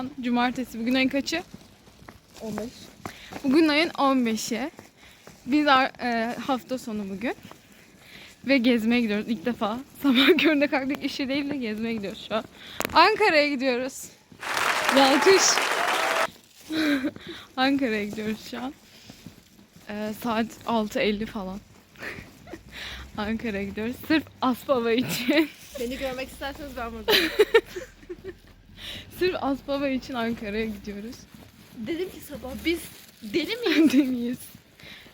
an cumartesi. Bugün ayın kaçı? 15. Bugün ayın 15'i. Biz e, hafta sonu bugün. Ve gezmeye gidiyoruz ilk defa. Sabah köründe kalktık işe değil de gezmeye gidiyoruz şu an. Ankara'ya gidiyoruz. Yalkış. Ankara'ya gidiyoruz şu an. E, saat 6.50 falan. Ankara'ya gidiyoruz. Sırf Aspava için. Beni görmek isterseniz ben buradayım. Sırf Aspava için Ankara'ya gidiyoruz. Dedim ki sabah biz deli miyiz? Deliyiz.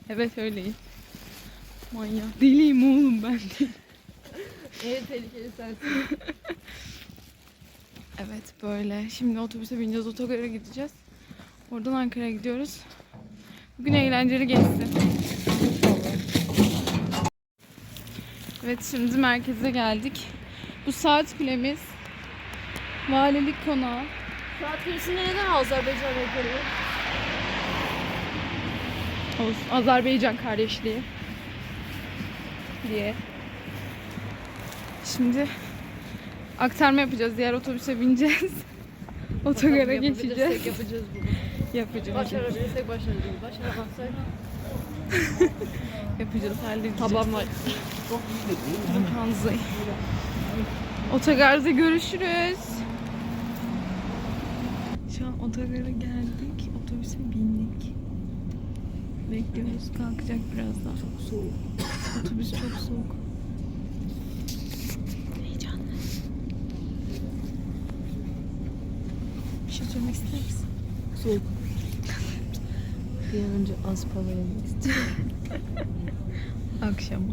Evet öyleyim. Manyak. Deliyim oğlum ben de. en tehlikeli sensin. Evet böyle. Şimdi otobüse bineceğiz. Otogara gideceğiz. Oradan Ankara'ya gidiyoruz. Bugün eğlenceli geçsin. Evet şimdi merkeze geldik. Bu saat kulemiz. Valilik konağı. Saat kulesinde neden Azerbaycan yapıyor? Olsun. Azerbaycan kardeşliği. Diye. Şimdi aktarma yapacağız. Diğer otobüse bineceğiz. Otogara geçeceğiz. yapacağız bunu. Yapacağız. Başarabilirsek başaracağız. Başaramazsak Yapacağız. Halledeceğiz. taban var. Hanzay. Otogarda görüşürüz. Şu an otogara geldik. Otobüse bindik. Bekliyoruz. Kalkacak birazdan. Çok soğuk. Otobüs çok soğuk. Heyecanlı. Bir şey söylemek ister misin? Soğuk. Bir an önce Aspava'ya yemek istiyorum. Akşama.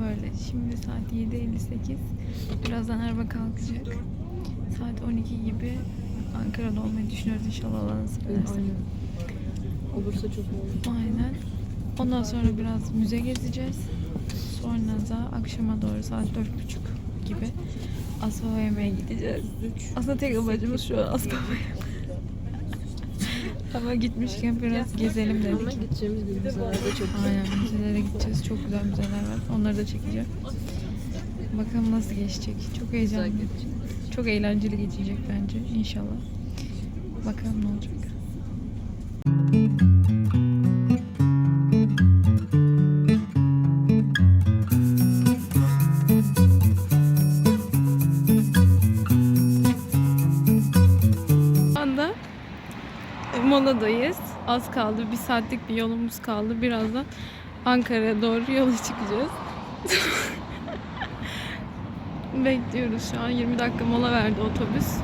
Böyle. Şimdi saat 7.58. Birazdan araba kalkacak. Saat 12 gibi Ankara'da olmayı düşünüyoruz inşallah Allah nasip ederse. Aynen. Olursa çok olur. Aynen. Ondan sonra biraz müze gezeceğiz. Sonra da akşama doğru saat 4.30 gibi Aspava yemeğe gideceğiz. Aslında tek amacımız şu an Aspava'ya. Ama gitmişken biraz gezelim dedik. Ama gideceğimiz gün müzelerde çok Aynen müzelere gideceğiz. Çok güzel müzeler var. Onları da çekeceğim. Bakalım nasıl geçecek. Çok güzel heyecanlı. geçecek. Çok eğlenceli geçecek bence inşallah. Bakalım ne olacak. Şu anda moladayız. Az kaldı. Bir saatlik bir yolumuz kaldı. Birazdan Ankara'ya doğru yola çıkacağız. Bekliyoruz şu an. 20 dakika mola verdi otobüs.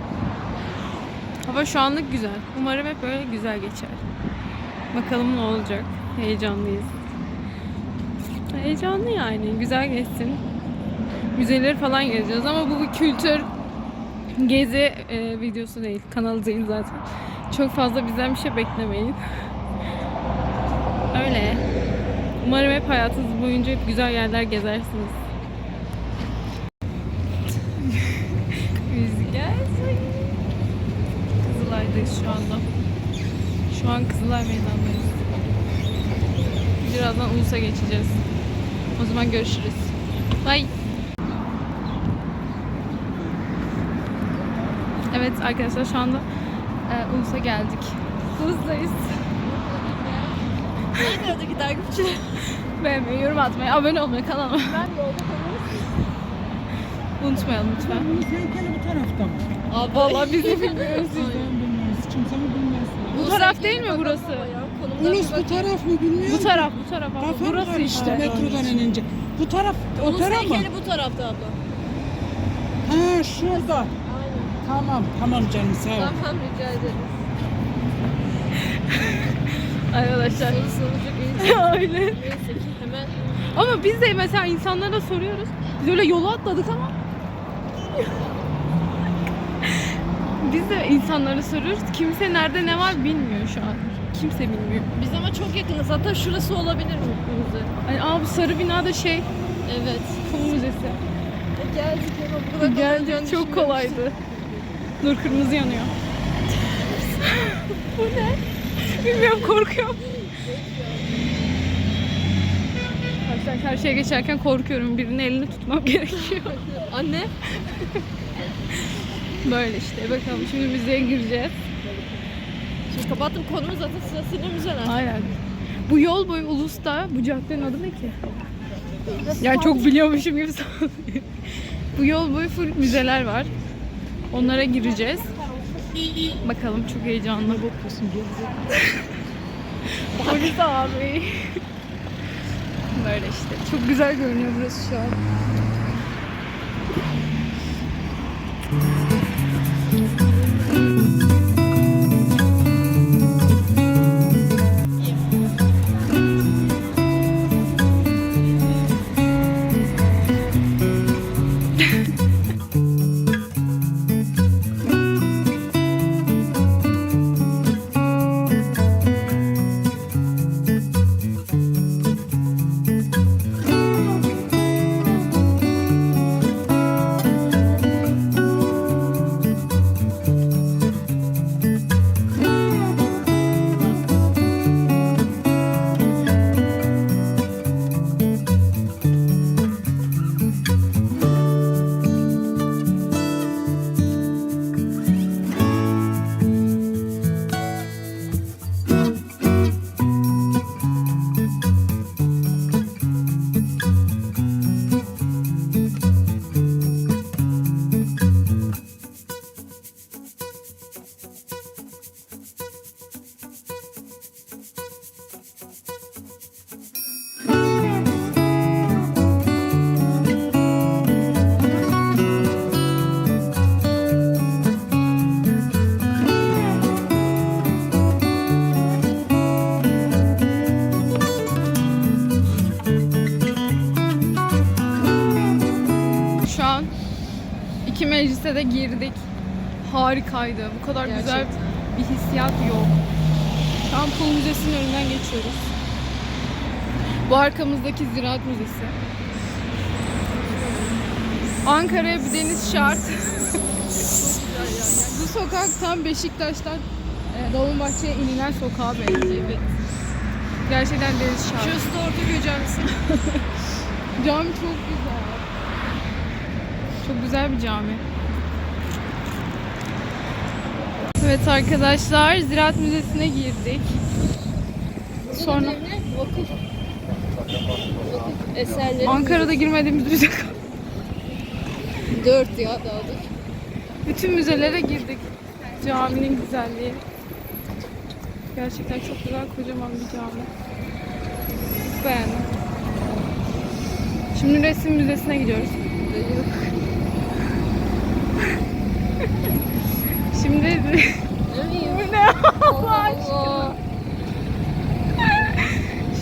Hava şu anlık güzel. Umarım hep böyle güzel geçer. Bakalım ne olacak. Heyecanlıyız. Heyecanlı yani. Güzel geçsin. Müzeleri falan gezeceğiz ama bu bir kültür gezi e, videosu değil. Kanalı değil zaten. Çok fazla bizden bir şey beklemeyin. Öyle. Umarım hep hayatınız boyunca hep güzel yerler gezersiniz. Şu anda. Şu an Kızılay Meydanı'ndayız. Birazdan Ulus'a geçeceğiz. O zaman görüşürüz. Bye. Evet arkadaşlar şu anda e, Ulus'a geldik. Ulus'tayız. Ankara'daki takipçiler. Beğenmeyi, yorum atmayı, abone olmayı kanalıma Ben yolda kalırım. unutmayalım lütfen. Tehlikeli bu tarafta mı? Abi Vallahi biz de bilmiyoruz. Sen bilmiyoruz. Kimse mi bilmez? Bu taraf değil mi burası? Ulus bu taraf mı bilmiyorum. Bu taraf, bu taraf abla. Kafam Burası karıştı işte. metrodan inince. Bu taraf, o Ulus taraf mı? heykeli bu tarafta abla. Ha şurada. Aynen. Tamam, tamam canım sağ ol. Tamam rica ederim. Arkadaşlar. Soru sonucu iyi. Öyle. Neyse ki hemen Ama biz de mesela insanlara soruyoruz. Biz öyle yola atladık ama. Biz de insanlara soruyoruz. Kimse nerede ne var bilmiyor şu an. Kimse bilmiyor. biz ama çok yakınız. Hatta şurası olabilir müze? Ay, aa bu sarı bina da şey, Evet. Kum Müzesi. E, geldik ama bu kadar kolay olacağını Geldik çok kolaydı. Dur kırmızı yanıyor. bu ne? Bilmiyorum korkuyorum. Arkadaşlar karşıya geçerken korkuyorum. Birinin elini tutmam gerekiyor. Anne. Böyle işte bakalım şimdi müzeye gireceğiz. Şimdi kapattım konumu zaten sırasıyla müzeler. Aynen. Bu yol boyu Ulus'ta bu caddenin adı ne ki? Ya çok biliyormuşum gibi. Bu yol boyu full müzeler var. Onlara gireceğiz. Bakalım çok heyecanlı. Bakıyorsun. Polis abi. Böyle işte. Çok güzel görünüyor burası şu an. Mm-hmm. Meclise de girdik. Harikaydı. Bu kadar güzel Gerçekten. bir hissiyat yok. Şu an Pul Müzesi'nin önünden geçiyoruz. Bu arkamızdaki Ziraat Müzesi. Ankara'ya bir deniz şart. Bu sokak tam Beşiktaş'tan e, Dolmabahçe'ye inilen sokağa benziyor. Gerçekten deniz şart. Şurası da Ortaköy Camisi. Cami çok güzel. Çok güzel bir cami. Evet arkadaşlar Ziraat Müzesi'ne girdik. Sonra Vakıf. Eserleri. Ankara'da girmediğimiz müze. Dört ya daha da. Bütün müzelere girdik. Caminin güzelliği. Gerçekten çok güzel kocaman bir cami. Çok beğendim. Şimdi resim müzesine gidiyoruz. Şimdi Bu ne Allah aşkına?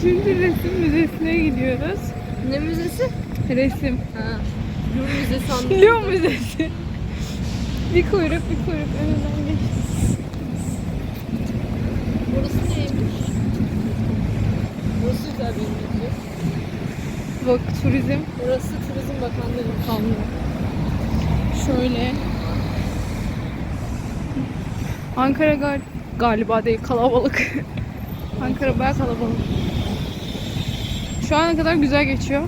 Şimdi resim müzesine gidiyoruz. Ne müzesi? Resim. Ha. Rum Müzesi anladım. Lyon Müzesi. bir kuyruk bir kuyruk önünden geç. Burası neymiş? Burası güzel bir müze. Bak turizm Burası Turizm Bakanlığı. kanlı. Şöyle. Ankara gal galiba değil kalabalık. Ankara bayağı kalabalık. Şu ana kadar güzel geçiyor.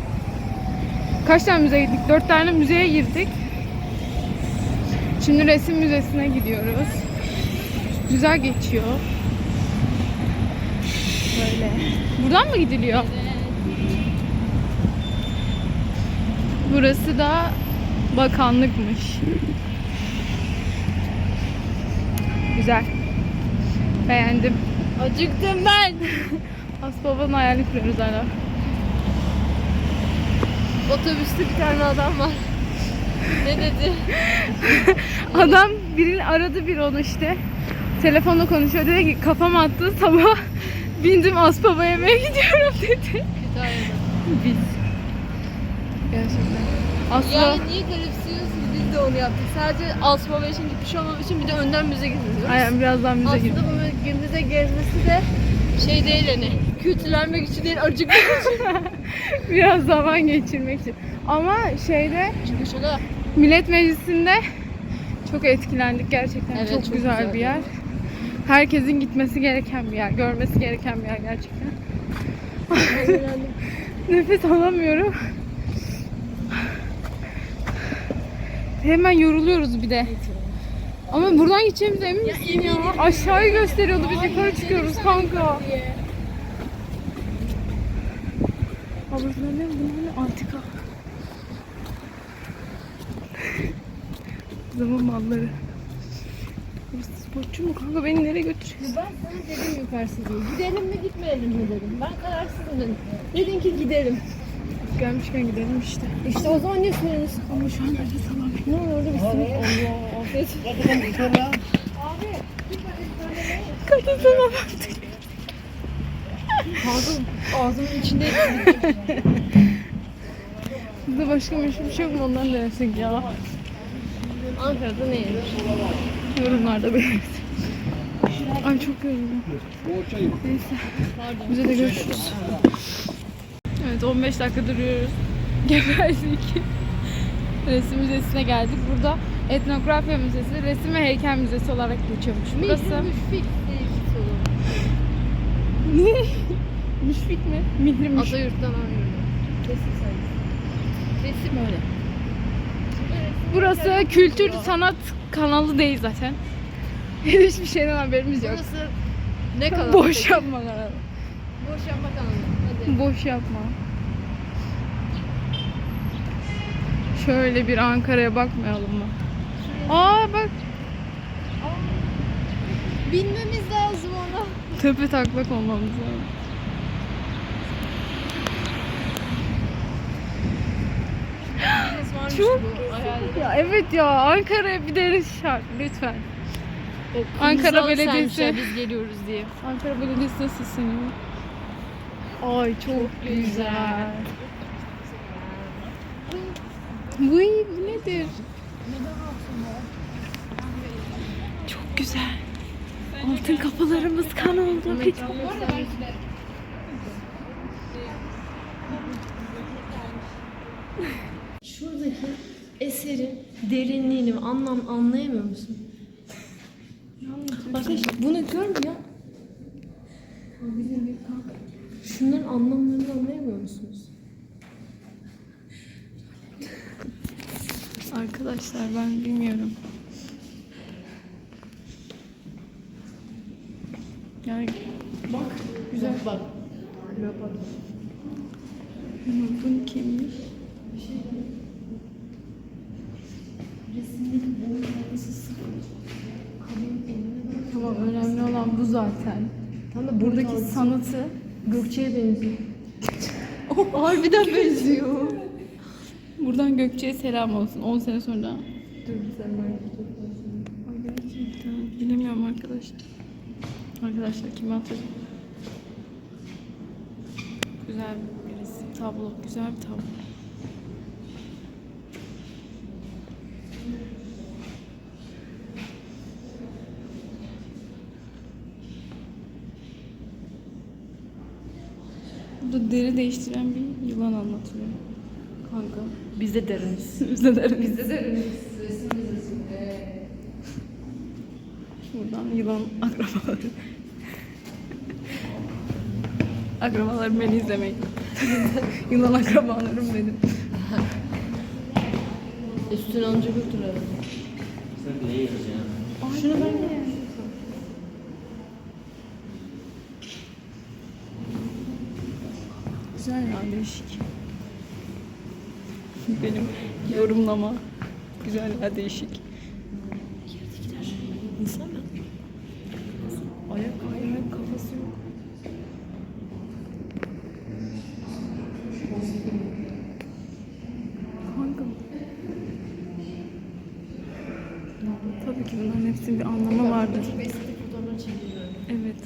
Kaç tane müzeye gittik? Dört tane müzeye girdik. Şimdi resim müzesine gidiyoruz. Güzel geçiyor. Böyle. Buradan mı gidiliyor? Burası da bakanlıkmış. Güzel. Beğendim. Acıktım ben. Asbaba'nın hayalini kuruyoruz hala. Otobüste bir tane adam var. Ne dedi? Adam birini aradı bir onu işte. Telefonla konuşuyor. Dedi ki kafam attı sabah bindim Aspava yemeğe gidiyorum dedi. Biz. Gerçekten. Asla Yani niye garipsiyorsunuz? De onu yaptık. Sadece asmalı için gitmiş olmam için bir de önden müze geziyoruz. Aynen birazdan bize gir. Aslında bu müze gezmesi de şey değil hani. Kültürlenmek için değil, acıkmak için. Biraz zaman geçirmek için. Ama şeyde Çünkü şurada Millet Meclisi'nde çok etkilendik gerçekten. Evet, çok, çok güzel, güzel bir yer. Herkesin gitmesi gereken bir yer, görmesi gereken bir yer gerçekten. Nefes alamıyorum. Hemen yoruluyoruz bir de. Ama buradan gideceğimiz emin misin ya? Aşağıyı gösteriyordu biz yukarı çıkıyoruz kanka. Abi bunlar ne? Bunlar ne? Antika. Zaman malları. Burası sportçu mu kanka? Beni nereye götürüyor? Ben sana dedim yukarısı diye. Gidelim mi gitmeyelim mi dedim. Ben kararsızım dedim. Dedin ki gidelim. Gelmişken gidelim işte. İşte o zaman niye söylüyorsun? Ama şu an nefes alamıyorum. Ne olur orada bir simit. Allah afiyet. Kadın sana baktı. Kanka ağzımın içinde Bizde başka bir şey yok mu? Ondan denesek ya. Ankara'da ne yenir? Yorumlarda belirtin. Ay çok yoruldum. Neyse. Bize de görüşürüz. Evet 15 dakika duruyoruz. Geberdik. Resim Müzesi'ne geldik. Burada Etnografya Müzesi, Resim ve Heykel Müzesi olarak geçiyormuş. Burası soru. ne? Müşfik mi? Mihrimüş. Atayurt'tan anlıyorum. Resim sayısı. Resim öyle. Burası kültür sanat kanalı değil zaten. Hiçbir şeyden haberimiz yok. Burası ne kadar? Boş yapma kanalı. Boş yapma kanalı. Hadi. Boş yapma. Şöyle bir Ankara'ya bakmayalım mı? Aa bak Binmemiz lazım ona. tepe taklak olmamız lazım. Çok Ya evet ya Ankara'ya bir deniz şart lütfen. Ankara Belediyesi. sermişler, Biz geliyoruz diye. Ankara Belediyesi'ne sesleniyorum. Ay çok güzel. Vıy bu nedir? Çok güzel. Altın kapılarımız kan oldu. Bir Şuradaki eserin derinliğini, anlam anlayamıyor musun? Arkadaşlar bunu gör ya. Şunların anlamlarını anlayamıyor musunuz? Arkadaşlar ben bilmiyorum. Yani Bak. Güzel bak. Leopar. bu kimmiş? Resimdeki boyun sıfır. Tamam önemli olan bu zaten. Tam da Buradaki buradaki sanatı Gökçe'ye benziyor. Harbiden benziyor. Buradan Gökçe'ye selam olsun 10 sene sonra. Dur sen ben bilemiyorum arkadaşlar. Arkadaşlar kimi atacağım? Güzel bir resim, tablo, güzel bir tablo. Burada deri değiştiren bir yılan anlatıyor. Kanka. Biz de deriniz. Biz de deriz. Biz de deriniz. Resim müzesinde. Buradan yılan akrabaları. Akrabalarım beni izlemeyin. yılan akrabalarım benim. Üstüne anca götür herhalde. Sen neye yazacaksın? Şunu ben de Güzel ya değişik. Benim yorumlama. Güzel ya değişik. İnsan mı? Ayak ayak kafası yok. Kanka. Tabii ki bunların hepsinin bir anlamı vardır. Evet.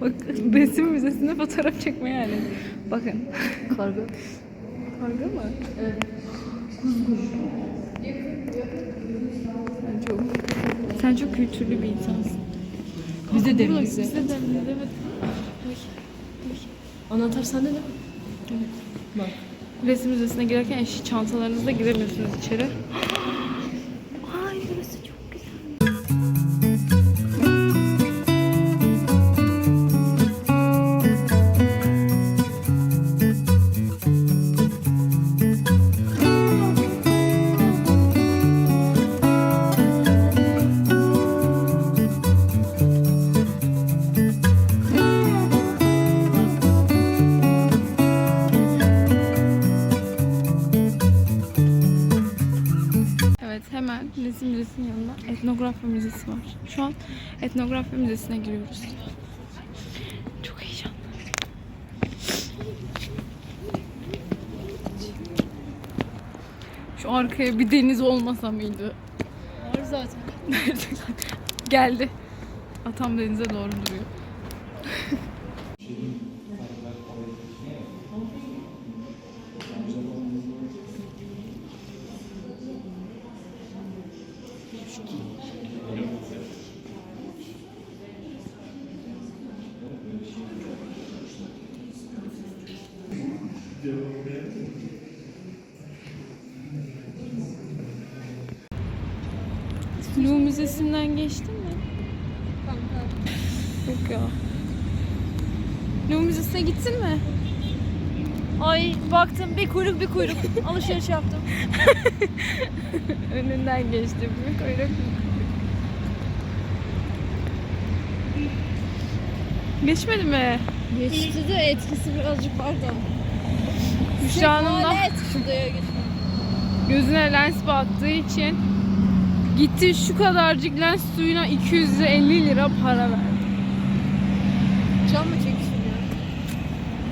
Bak resim müzesinde fotoğraf çekme yani. Bakın. Karga. Karga mı? Evet. Sen çok sen çok kültürlü bir insansın. Bize de bize. Bize de evet. Anahtar sende değil mi? Evet. Bak. Resim müzesine girerken eş çantalarınızla giremiyorsunuz içeri. Etnografya müzesine giriyoruz. Çok heyecanlı. Şu arkaya bir deniz olmasa mıydı? Var zaten. Geldi. Atam denize doğru duruyor. Louvre Müzesi'nden geçtin mi? Yok ya. Louvre Müzesi'ne gittin mi? Ay baktım bir kuyruk bir kuyruk. Alışveriş yaptım. Önünden geçtim. Bir kuyruk. Geçmedi mi? Geçti de etkisi birazcık var da. Büşra'nın da şuraya geçti. gözüne lens battığı için gitti şu kadarcık lens suyuna 250 lira para verdi. Can mı çekişiyor?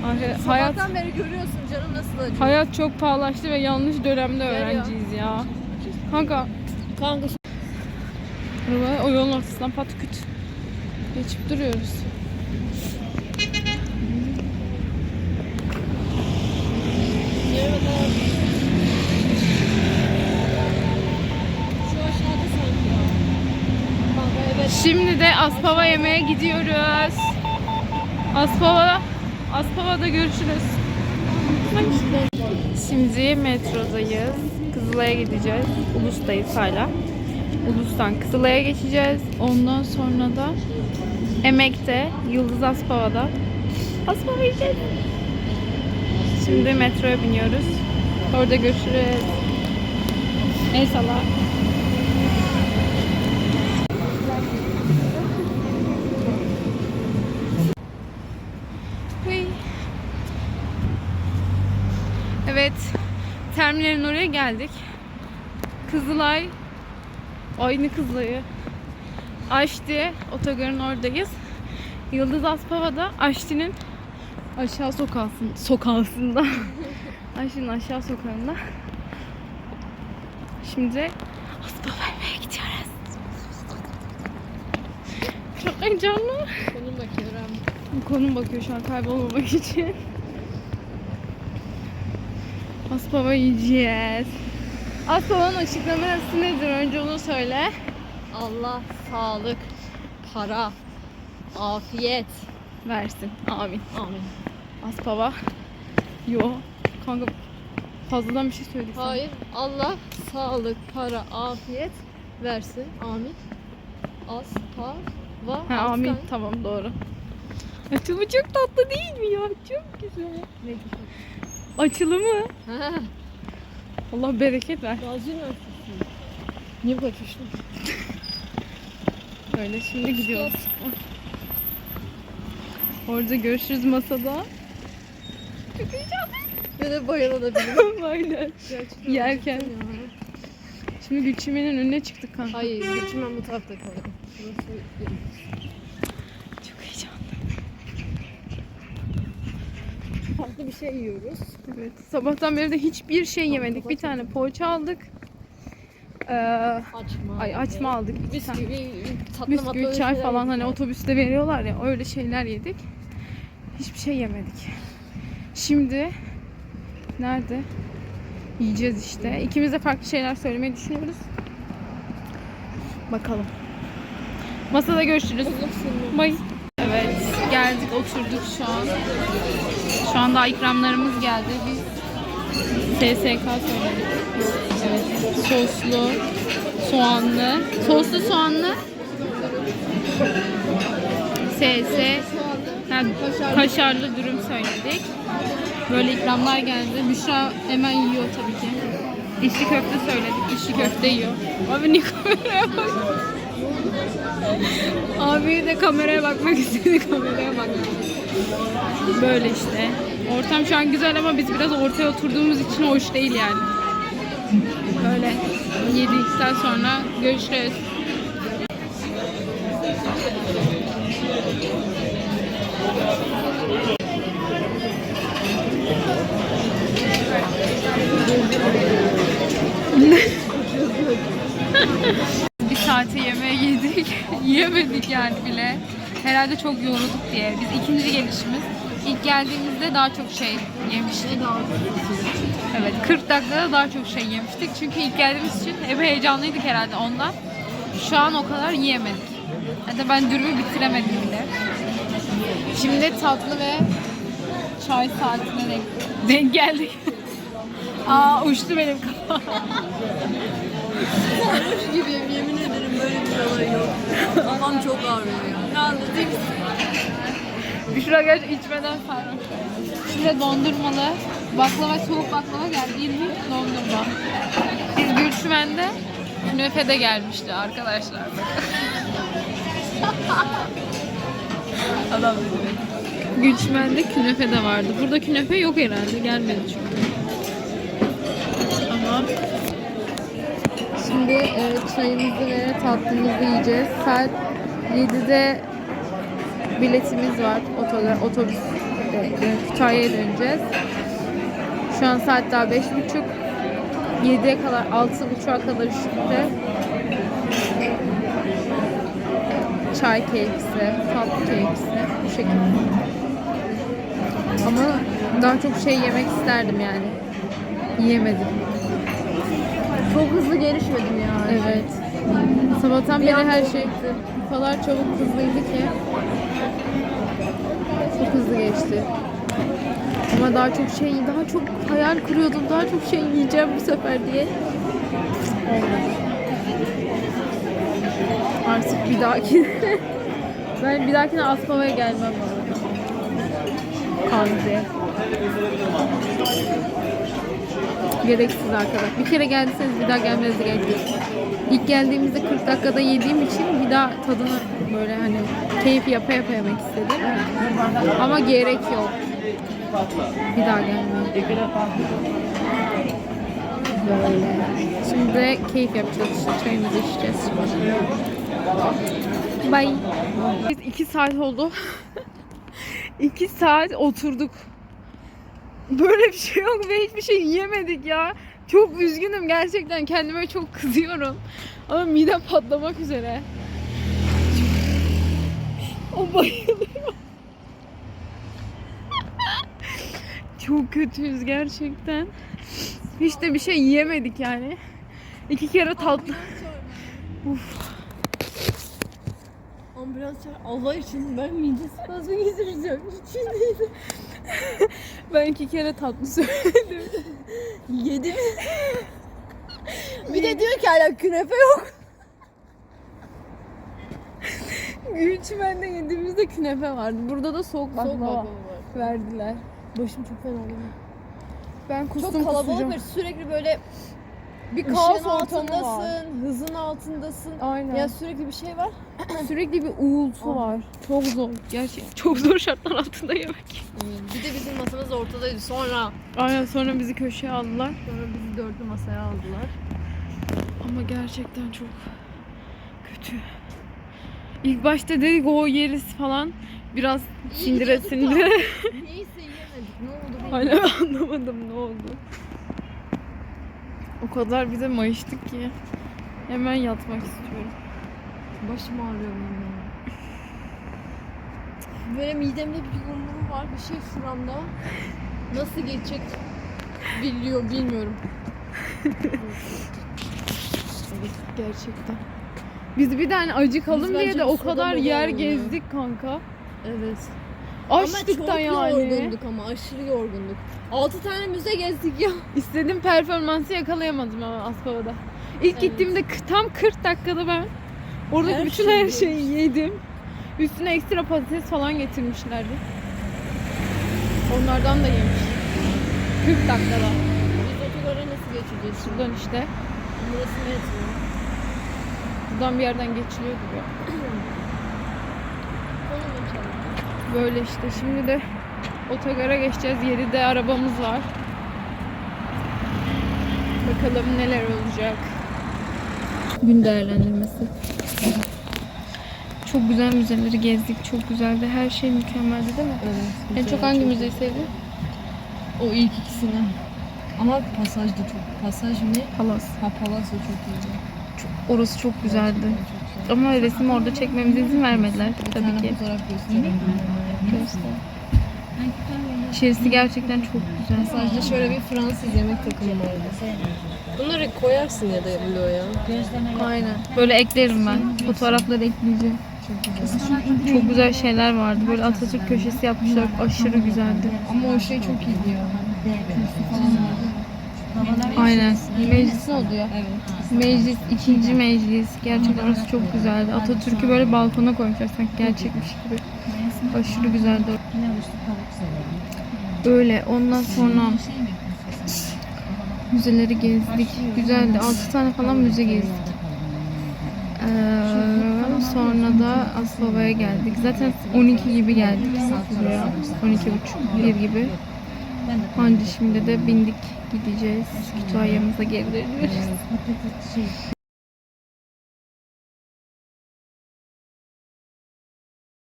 Ay, Hayat Sabahtan beri görüyorsun canım nasıl acıyor. hayat çok pahalaştı ve yanlış dönemde öğrenciyiz ya. Kanka Kanka araba o yolun ortasından pat küt geçip duruyoruz. Şu Şimdi de Aspava yemeğe gidiyoruz. Aspava, Aspava'da görüşürüz. Şimdi metrodayız. Kızılay'a gideceğiz. Ulus'tayız hala. Ulus'tan Kızılay'a geçeceğiz. Ondan sonra da Emek'te, Yıldız Aspava'da. Aspava yiyeceğiz. Şimdi metroya biniyoruz. Orada görüşürüz. El salla. Hıy. Evet. Oraya geldik. Kızılay. Aynı Kızılay'ı. Aşti. Otogarın oradayız. Yıldız Aspava'da Aşti'nin aşağı sokağısın, sokağısında. Aşti'nin aşağı sokağında. Şimdi Aspava'ya gidiyoruz. Çok heyecanlı. Konum bakıyorum. Konum bakıyor şu an kaybolmamak için. Aspava yiyeceğiz. Aspava'nın açıklaması nedir? Önce onu söyle. Allah sağlık, para, afiyet. Versin. Amin. Amin. Aspava. Yo. Kanka fazladan bir şey söyledik. Hayır. Allah sağlık, para, afiyet versin. Amin. As, pa, va, Ha, aslan. amin. Tamam doğru. Açılımı çok tatlı değil mi ya? Çok güzel. Ne güzel. Açılımı. Ha, Allah bereket ver. Gazi Üniversitesi. Niye bu kadar köşkün? Öyle şimdi gidiyoruz. Orada görüşürüz masada. Çok heyecanlı. Ya da bayılabilirim. Aynen. Gerçekten. Yerken. Şimdi Gülçimen'in önüne çıktık kanka. Hayır, geçimden bu tarafta kaldım. Burası benim. Çok heyecanlı. Farklı bir şey yiyoruz. Evet. Sabahtan beri de hiçbir şey yemedik. Bir tane poğaça aldık. Ee, Açma. ay açma aldık. iki tane. Bisküvi, tatlı matlı öyle Bisküvi, çay falan hani otobüste veriyorlar ya öyle şeyler yedik. Hiçbir şey yemedik. Şimdi nerede? Yiyeceğiz işte. İkimiz de farklı şeyler söylemeyi düşünüyoruz. Bakalım. Masada görüşürüz. Bay. Evet, geldik oturduk şu an. Şu anda ikramlarımız geldi. Biz SSK söyledik. Evet, soslu, soğanlı, soslu soğanlı. SS, ha, kaşarlı dürüm söyledik. Böyle ikramlar geldi. Büşra hemen yiyor tabii ki. İçli köfte söyledik. İçli köfte yiyor. Abi niye kameraya bak? Abi de kameraya bakmak istedi. Kameraya bak. Böyle işte. Ortam şu an güzel ama biz biraz ortaya oturduğumuz için hoş değil yani. Böyle yedikten sonra görüşürüz. Yiyemedik yani bile. Herhalde çok yorulduk diye. Biz ikinci gelişimiz. İlk geldiğimizde daha çok şey yemiştik. Evet 40 dakikada daha çok şey yemiştik. Çünkü ilk geldiğimiz için epey heyecanlıydık herhalde ondan. Şu an o kadar yiyemedik. Hatta ben dürümü bitiremedim bile. Şimdi tatlı ve çay saatine denk, denk geldik. Aa uçtu benim kafam. gibiyim yemin ederim böyle bir olay yok. Kafam çok ağrıyor. Ne anlatayım? Büşra gerçi içmeden sarhoş. Şimdi dondurmalı baklava, soğuk baklava geldi. 20 dondurma. Biz Gülçmen'de künefe de gelmişti arkadaşlar. Adam Gülçmen'de künefe de vardı. Burada künefe yok herhalde. Gelmedi çünkü. Ama Şimdi e, çayımızı ve tatlımızı yiyeceğiz. Saat 7'de biletimiz var. Otogar, otobüs e, Kütahya'ya döneceğiz. Şu an saat daha 5.30. 7'ye kadar, 6.30'a kadar işte çay keyfisi, tatlı keyfisi bu şekilde. Ama daha çok şey yemek isterdim yani. Yiyemedim. Çok hızlı gelişmedim ya. Evet. Sabahtan beri her şey o kadar çabuk hızlıydı ki. Çok hızlı geçti. Ama daha çok şey, daha çok hayal kuruyordum. Daha çok şey yiyeceğim bu sefer diye. Olmadı. Artık bir dahaki ben bir dahakine Aspava'ya gelmem bu arada. Gereksiz arkadaş. Bir kere geldiyseniz bir daha gelmenize gerek yok. İlk geldiğimizde 40 dakikada yediğim için bir daha tadını böyle hani keyif yapa yapa yemek istedim. Ama gerek yok. Bir daha gelmem. Böyle. Şimdi de keyif yapacağız işte. Çayımızı içeceğiz. Bye. Biz iki saat oldu. iki saat oturduk. Böyle bir şey yok ve hiçbir şey yiyemedik ya. Çok üzgünüm gerçekten kendime çok kızıyorum. Ama midem patlamak üzere. O bayılıyor. çok kötüyüz gerçekten. Hiç de bir şey yiyemedik yani. İki kere tatlı. Ambulans çağır. Allah için ben mide spazmı geçireceğim. İçindeydim. Ben iki kere tatlı söyledim. Yedi mi? bir de diyor ki hala künefe yok. Gülçmen'de yediğimizde künefe vardı. Burada da soğuk baklava verdiler. Başım çok fena oluyor. Ben kustum Çok kalabalık kusacağım. ve sürekli böyle Bir kaos ortamı var. altındasın, hızın altındasın. Aynen. Ya sürekli bir şey var. Sürekli bir uğultu var. Çok zor. Gerçekten çok zor şartlar altında yemek. Bir de bizim masamız ortadaydı. Sonra Aynen sonra bizi köşeye aldılar. sonra bizi dörtlü masaya aldılar. Ama gerçekten çok kötü. İlk başta dedik o yeriz falan. Biraz sindire sindire. Neyse yemedik. Ne oldu. Hala anlamadım ne oldu. O kadar bize mayıştık ki. Hemen yatmak istiyorum. Başım ağrıyor benim ya. Böyle midemde bir yumruğum var. Bir şey şuramda. Nasıl geçecek biliyor bilmiyorum. Gerçekten. Biz bir tane acıkalım Biz diye bence de o kadar yer alalım ya. gezdik kanka. Evet. Açtık ama da çok yani. yorgunduk ama aşırı yorgunduk. 6 tane müze gezdik ya. İstediğim performansı yakalayamadım ama Aspava'da. İlk Evet. gittiğimde tam 40 dakikada ben oradaki Her bütün şeyi her şeyi yedim. Üstüne ekstra patates falan getirmişlerdi. Onlardan da yemiş. 40 dakikada. Biz otogara nasıl geçeceğiz? Şuradan işte. Burası metro. Buradan bir yerden geçiliyordu bu. Konum açalım. Böyle işte şimdi de otogara geçeceğiz. 7'de arabamız var. Bakalım neler olacak. Gün değerlendirmesi. Çok güzel müzeleri gezdik. Çok güzeldi. Her şey mükemmeldi değil mi? En çok hangi müzeyi sevdin? O ilk ikisini. Ama pasaj da çok. Pasaj ne? Palas. Ha palas da çok iyiydi. Orası çok güzeldi. Ama resim orada çekmemize izin vermediler Bir tabii tane ki. fotoğraf göstereyim. İçerisi gerçekten çok güzel. Pasajda şöyle bir Fransız yemek takımı vardı. Bunları koyarsın ya da Bloya. Aynen. Böyle eklerim ben. Fotoğrafları ekleyeceğim. Çok güzel şeyler vardı. Böyle Atatürk köşesi yapmışlar. Aşırı güzeldi. Ama o şey çok iyi diyor. Kürsü falan vardı. Aynen. Meclis oldu ya? Evet. Meclis, ikinci meclis. Gerçekten orası çok güzeldi. Atatürk'ü böyle balkona koymuşlar sanki gerçekmiş gibi. Aşırı güzeldi. Öyle. Ondan sonra müzeleri gezdik. Güzeldi. 6 tane falan müze gezdik. Ee, sonra da Asbaba'ya geldik. Zaten 12 gibi geldik buraya. 12.30 1 gibi. Anca şimdi de bindik gideceğiz. Kütüphanemize geri dönüyoruz.